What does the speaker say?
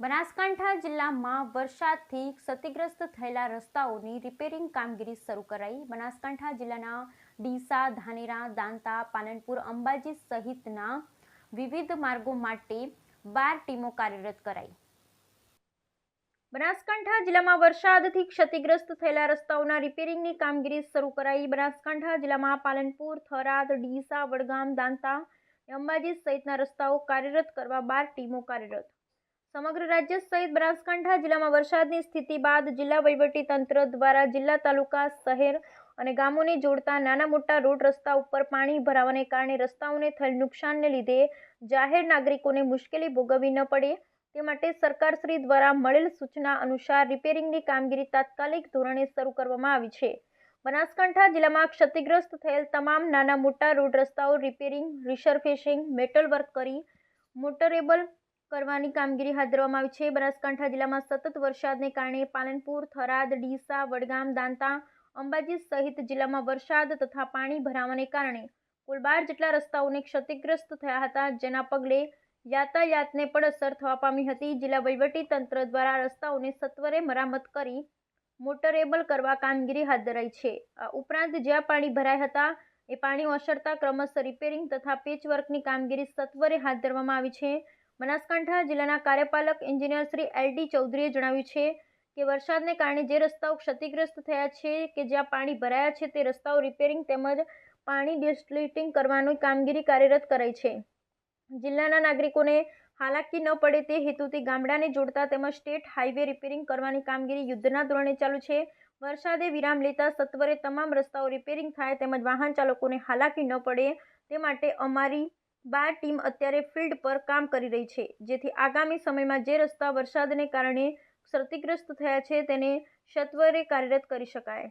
બનાસકાંઠા જિલ્લામાં વરસાદથી ક્ષતિગ્રસ્ત થયેલા રસ્તાઓની રિપેરિંગ કામગીરી શરૂ કરાઈ. બનાસકાંઠા જિલ્લાના ડીસા, ધાનેરા, દાંતા, પાલનપુર, અંબાજી સહિતના વિવિધ માર્ગો માટે બાર ટીમો કાર્યરત કરાઈ. બનાસકાંઠા જિલ્લામાં વરસાદથી ક્ષતિગ્રસ્ત થયેલા રસ્તાઓના રિપેરિંગની કામગીરી શરૂ કરાઈ. બનાસકાંઠા જિલ્લામાં પાલનપુર, થરાદ, ડીસા, વડગામ, દાંતા અંબાજી સહિતના રસ્તાઓ કાર્યરત કરવા બાર ટીમો કાર્યરત સમગ્ર રાજ્ય સહિત બનાસકાંઠા જિલ્લામાં વરસાદની સ્થિતિ બાદ જિલ્લા તંત્ર દ્વારા જિલ્લા તાલુકા, શહેર અને ગામોને જોડતા નાના મોટા રોડ રસ્તા ઉપર પાણી ભરાવાને કારણે રસ્તાઓને થયેલ નુકસાનને લીધે જાહેર નાગરિકોને મુશ્કેલી ભોગવવી ન પડે. તે માટે સરકારશ્રી દ્વારા મળેલ સૂચના અનુસાર રિપેરિંગની કામગીરી તાત્કાલિક ધોરણે શરૂ કરવામાં આવી છે. બનાસકાંઠા જિલ્લામાં ક્ષતિગ્રસ્ત થયેલ તમામ નાના મોટા રોડ રસ્તાઓ રિપેરિંગ રિસર્ફેસિંગ મેટલ વર્ક કરી મોટરેબલ કરવાની કામગીરી હાથ ધરવામાં આવી છે. બનાસકાંઠા જિલ્લામાં સતત વરસાદને કારણે પાલનપુર, થરાદ, ડીસા, વડગામ, દાંતા, અંબાજી સહિત જિલ્લામાં વરસાદ તથા પાણી ભરાવાને કારણે કુલ બાર જેટલા રસ્તાઓને ક્ષતિગ્રસ્ત થયા હતા, જેના પગલે યાતાયાતને પણ અસર થવા પામી હતી. જિલ્લા તંત્ર દ્વારા રસ્તાઓને સત્વરે મરામત કરી મોટરેબલ કરવા કામગીરી હાથ ધરાઈ છે. આ ઉપરાંત જ્યાં પાણી ભરાયા હતા, એ પાણી ઓસરતા, ક્રમશઃ રિપેરિંગ તથા પેચવર્કની કામગીરી સત્વરે હાથ ધરવામાં આવી છે. બનાસકાંઠા જિલ્લાના કાર્યપાલક એન્જિનિયર શ્રી એલ ડી ચૌધરીએ જણાવ્યું છે કે વરસાદને કારણે જે રસ્તાઓ ક્ષતિગ્રસ્ત થયા છે કે જ્યાં પાણી ભરાયા છે તે રસ્તાઓ રિપેરિંગ તેમજ પાણી ડિસ્ટ્લિટિંગ કરવાની કામગીરી કાર્યરત કરાઈ છે. જિલ્લાના નાગરિકોને હાલાકી ન પડે તે હેતુથી ગામડાને જોડતા તેમજ સ્ટેટ હાઈવે રિપેરિંગ કરવાની કામગીરી યુદ્ધના ધોરણે ચાલુ છે. વરસાદે વિરામ લેતા સત્વરે તમામ રસ્તાઓ રિપેરિંગ થાય તેમજ વાહન ચાલકોને હાલાકી ન પડે તે માટે અમારી બાર ટીમ અત્યારે ફિલ્ડ પર કામ કરી રહી છે, જેથી આગામી સમયમાં જે રસ્તા વરસાદને કારણે ક્ષતિગ્રસ્ત થયા છે તેને સત્વરે કાર્યરત કરી શકાય.